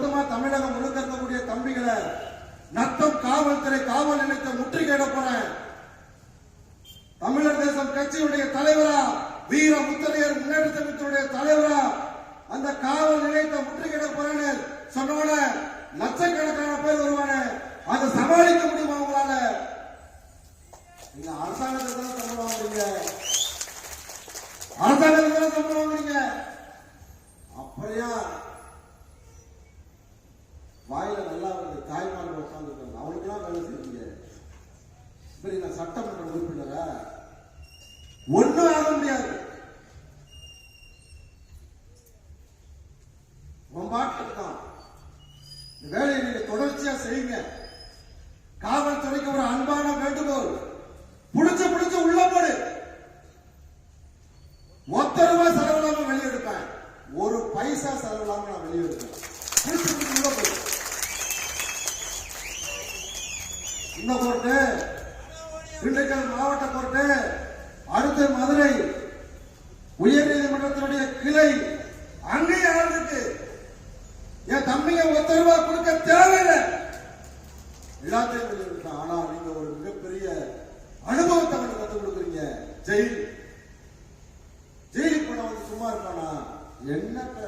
மொத்தமா தமிழகம் முழுக்க இருக்கக்கூடிய தம்பிகளை நத்தம் காவல்துறை காவல் நிலையத்தை முற்றுகையிட போறேன். தமிழர் தேசம் கட்சியுடைய தலைவரா வீர முத்தரையர் முன்னேற்ற தலைவரா அந்த காவல் நிலையத்தை முற்றுகையிட போறேன்னு சொன்னவன லட்சக்கணக்கான பேர் வருவானே அதை சமாளிக்க முடியுமா உங்களால? நீங்க அரசாங்கத்தை தான் சம்பளம் வாங்குறீங்க. அரசாங்கத்தை தான் சம்பளம் வாங்குறீங்க. அப்படியா? வாயில நல்லா வருது தாய்மார்கள் உட்காந்துருக்காங்க அவனுக்கெல்லாம் வேலை செய்வீங்க இப்படி நான் சட்டமன்ற உறுப்பினரா? ஒண்ணும் ஆக முடியாது. பாட்டு தான். இந்த வேலையை நீங்க தொடர்ச்சியா செய்யுங்க. காவல்துறைக்கு ஒரு அன்பான வேண்டுகோள். புடிச்சு புடிச்சு உள்ள போடு. மொத்த ரூபாய் செலவில்லாம வெளியெடுப்பேன் ஒரு பைசா செலவில்லாம நான் வெளியெடுப்பேன் புடிச்சு புடிச்சு உள்ள போடு. இந்த கோர்ட்டு திண்டுக்கல் மாவட்ட கோர்ட்டு அடுத்து மதுரை உயர் நீதிமன்றத்தினுடைய கிளை அங்கேயே ஆள் இருக்கு என் தம்பிய ஒத்த கொடுக்க தேவையில்லை. எல்லாத்தையும் ஆனா நீங்க ஒரு மிகப்பெரிய அனுபவத்தை அவனுக்கு கத்துக் கொடுக்குறீங்க. ஜெயில். ஜெயிலுக்கு போன வந்து சும்மா இருப்பானா? என்னத்த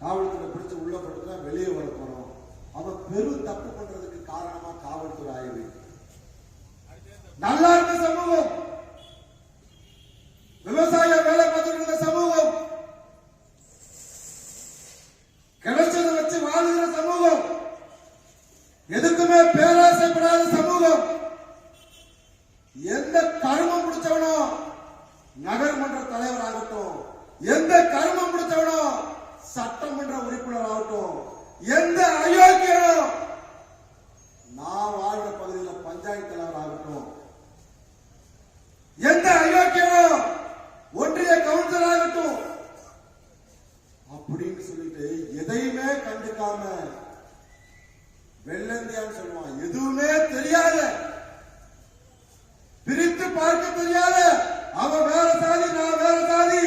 காவல்துறை பிடிச்சு உள்ள படுத்துனா வெளியே வர போறோம்? அவன் பெரும் தப்பு பண்றதுக்கு காரணமா காவல்துறை ஆய்வு. நல்லா இருந்த சமூகம். விவசாய வேலை பார்த்துட்டு இருந்த சமூகம். கிடைச்சதை வச்சு வாழுகிற சமூகம். எதுக்குமே பேராசைப்படாத சமூகம். எந்த கருமம் பிடிச்சவனோ நகர்மன்ற தலைவர் ஆகட்டும் எந்த கருமம் பிடிச்சவனோ சட்டமன்ற உறுப்பினர் ஆகட்டும் எந்த அயோக்கியனோ நான் வாழ்ற பகுதியில் பஞ்சாயத்து தலைவர் ஆகட்டும் எந்த அயோக்கியனோ ஒன்றிய கவுன்சிலர் ஆகட்டும் அப்படின்னு சொல்லிட்டு எதையுமே கண்டுக்காம வெள்ளந்தியான்னு சொல்லுவான். எதுவுமே தெரியாத பிரித்து பார்க்க தெரியாத அவன் வேற சாதி நான் வேற சாதி.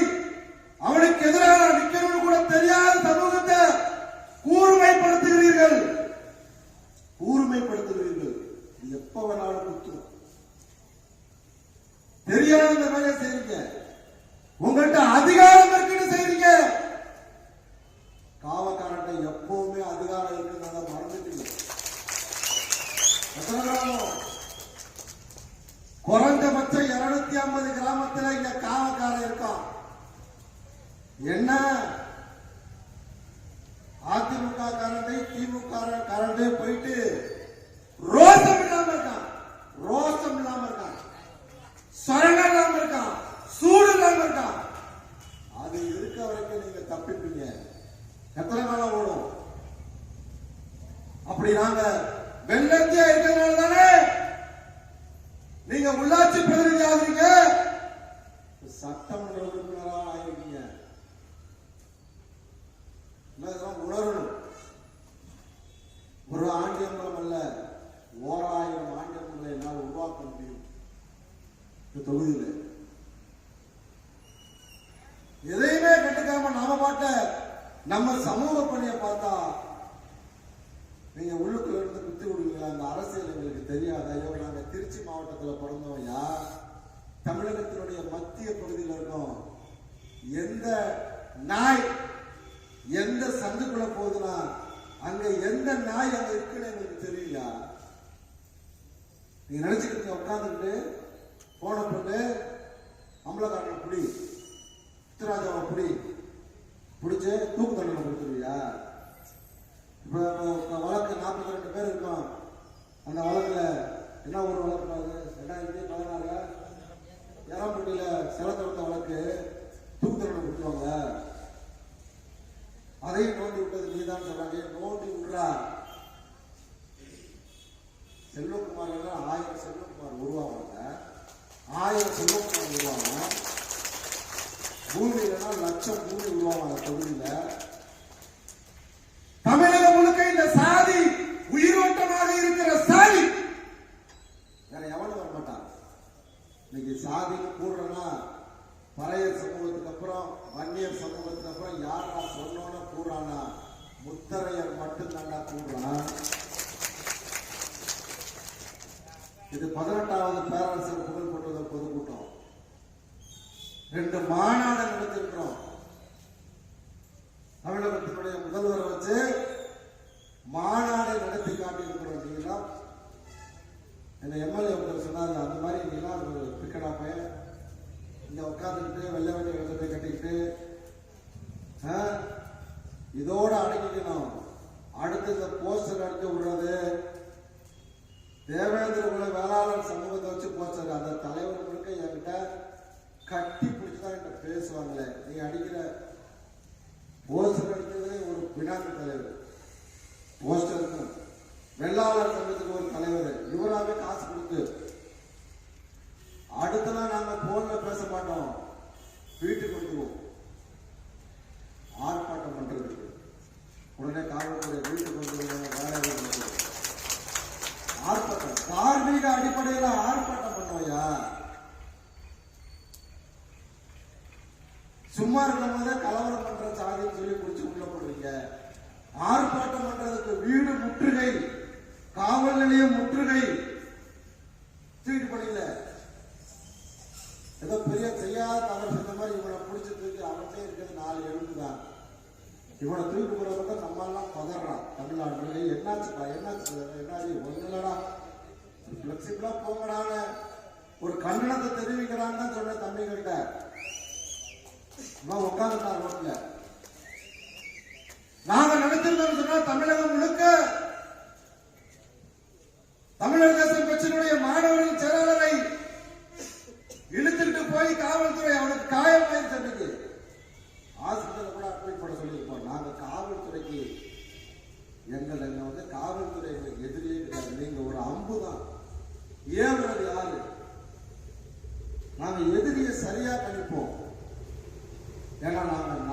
என்ன? அதிமுக காரண்டை திமுக காரண்டை போயிட்டு ரோசம் இல்லாம இருக்கான். ரோசம் இல்லாம இருக்கான். சரணம் இல்லாம இருக்கான். சூடு இல்லாம இருக்கான். அது இருக்க வரைக்கும் நீங்க தப்பிப்பீங்க? எத்தனை காலம் ஓடும்? அப்படி நாங்க வெள்ளத்தியா இருக்கிறதுனால தானே நீங்க உள்ளாட்சி பிரதிநிதி ஆகுறீங்க. சட்டம் உறுப்பினரா ஆயிருக்கீங்க இல்ல, இதெல்லாம் உணரணும் ஒரு ஆண்டியம்பலம் அல்ல ஓராயிரம் ஆண்டியம்பலம் என்னால் உருவாக்க முடியும் இந்த தொகுதியில் எதையுமே கண்டுக்காம நாம பாட்ட நம்ம சமூக பணியை பார்த்தா நீங்க உள்ளுக்கு இருந்து குத்தி விடுவீங்களா? அந்த அரசியல் எங்களுக்கு தெரியாது? ஐயோ நாங்க திருச்சி மாவட்டத்துல பிறந்தோம் யார்? தமிழகத்தினுடைய மத்திய பகுதியில் இருக்கோம். எந்த நாய் எந்த சந்துக்குள்ள போகுதுன்னா அங்க எந்த நாய் அங்க இருக்குன்னு எங்களுக்கு தெரியலையா? நீங்க நினைச்சுக்கிட்டு உட்காந்துக்கிட்டு போன போட்டு அம்பலக்காரனை புடி உத்தராஜாவை புடி பிடிச்சு தூக்கு தண்டனை கொடுத்துருவியா? இப்போ வழக்கு நாற்பத்தி ரெண்டு பேர் இருக்கோம். அந்த வழக்குல என்ன ஒரு வழக்கு அது? ரெண்டாயிரத்தி பதினாறு ஏறாம்பட்டியில் தடுத்த வழக்கு தூக்கு நூறு இல்லைன்னா லட்சம் வீடு உருவாகும் அந்த தொகுதியில். தமிழகம் முழுக்க இந்த சாதி உயிரோட்டமாக இருக்கிற சாதி வேற எவனும் வரமாட்டான் இன்னைக்கு சாதி கூடுறனா பறையர் சமூகத்துக்கு அப்புறம் வன்னியர் சமூகத்துக்கு அப்புறம் யாரா சொன்னோன்னு கூடுறானா? முத்தரையர் மட்டும்தாண்டா கூடுறான்? இது பதினெட்டாவது பேரரசர் புகழ் கொண்டது பொதுக்கூட்டம். ரெண்டு மாநாடு என்கிட்ட பேசுவாங்களே நீ அடிக்கிற போஸ்டர் அடிக்கிறதே ஒரு பினாக்கு தலைவர். போஸ்டருக்கு வெள்ளாளர் சங்கத்துக்கு ஒரு தலைவர். இவராகவே காசு கொடுத்து. அடுத்தலாம் நாங்க போன்ல பேச மாட்டோம். வீட்டுக்கு வந்துருவோம் ஆர்ப்பாட்டம் பண்றதுக்கு உடனே காவல்துறை வீட்டுக்கு வந்துருவோம் வேலை வந்துருவோம் ஆர்ப்பாட்டம் தார்மீக அடிப்படையில் ஆர்ப்பாட்டம் பண்ணுவோயா சும்மா இருக்கும் போதே கலவரம் பண்ற சாதின்னு சொல்லி குடிச்சு உள்ள போடுவீங்க ஆர்ப்பாட்டம் பண்றதுக்கு வீடு முற்றுகை காவல் நிலையம் முற்றுகை. தூக்கிட்டு பண்ணல ஏதோ பெரிய செய்யாத தவறு செஞ்ச மாதிரி இவனை பிடிச்சி தூக்கி அவன்கிட்ட இருக்கிறது நாலு எலும்பு தான். இவனை தூக்கி போறப்ப நம்ம எல்லாம் பதறான். தமிழ்நாடு என்னாச்சுப்பா என்னாச்சு? என்னாச்சு? ஒண்ணு இல்லடா. பிளெக்சிபிளா போங்கடான்னு ஒரு கண்டனத்தை தெரிவிக்கிறான்னு தான் சொன்னேன் தம்பிகிட்ட உட்காந்துட்டான் ரோட்ல. நாங்க நினைச்சிருந்தோம் சொன்னா தமிழகம் முழுக்க 别看了